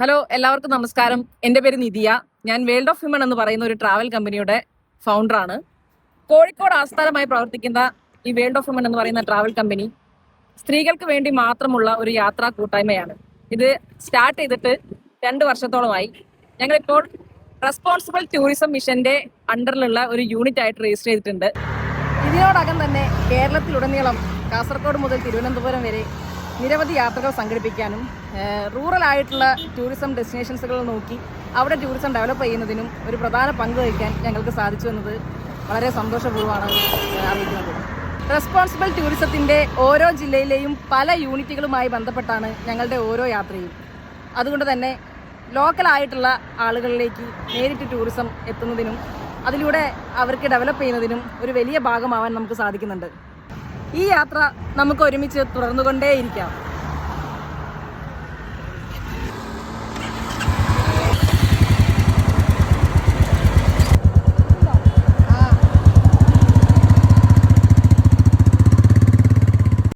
Hello എല്ലാവർക്കും നമസ്കാരം. എന്റെ പേര് നിതിയ ഞാൻ വേൾഡ് ഓഫ് ഹ്യൂമൻ എന്ന് പറയുന്ന ഒരു ട്രാവൽ കമ്പനിയുടെ ഫൗണ്ടറാണ്. കോഴിക്കോട് ആസ്ഥാനമായി പ്രവർത്തിക്കുന്ന ഈ വേൾഡ് ഓഫ് ഹ്യൂമൻ എന്ന് പറയുന്ന ട്രാവൽ കമ്പനി സ്ത്രീകൾക്ക് വേണ്ടി മാത്രമുള്ള ഒരു യാത്രാ കൂട്ടായ്മയാണ്. ഇത് സ്റ്റാർട്ട് ചെയ്തിട്ട് രണ്ട് വർഷത്തോളമായി. ഞങ്ങളിപ്പോൾ റെസ്പോൺസിബിൾ ടൂറിസം മിഷന്റെ അണ്ടറിലുള്ള ഒരു യൂണിറ്റ് ആയിട്ട് രജിസ്റ്റർ ചെയ്തിട്ടുണ്ട്. ഇതിനോടകം തന്നെ കേരളത്തിലുടനീളം കാസർഗോഡ് മുതൽ തിരുവനന്തപുരം വരെ നിരവധി യാത്രകൾ സംഘടിപ്പിക്കാനും റൂറൽ ആയിട്ടുള്ള ടൂറിസം ഡെസ്റ്റിനേഷൻസുകൾ നോക്കി അവിടെ ടൂറിസം ഡെവലപ്പ് ചെയ്യുന്നതിനും ഒരു പ്രധാന പങ്ക് വഹിക്കാൻ ഞങ്ങൾക്ക് സാധിച്ചു എന്നത് വളരെ സന്തോഷപൂർവമാണ് അറിയിക്കുന്നത്. റെസ്പോൺസിബിൾ ടൂറിസത്തിന്റെ ഓരോ ജില്ലയിലെയും പല യൂണിറ്റുകളുമായി ബന്ധപ്പെട്ടാണ് ഞങ്ങളുടെ ഓരോ യാത്രയും. അതുകൊണ്ട് തന്നെ ലോക്കലായിട്ടുള്ള ആളുകളിലേക്ക് നേരിട്ട് ടൂറിസം എത്തുന്നതിനും അതിലൂടെ അവർക്ക് ഡെവലപ്പ് ചെയ്യുന്നതിനും ഒരു വലിയ ഭാഗമാവാൻ നമുക്ക് സാധിക്കുന്നുണ്ട്. ഈ യാത്ര നമുക്ക് ഒരുമിച്ച് തുടർന്നുകൊണ്ടേയിരിക്കാം.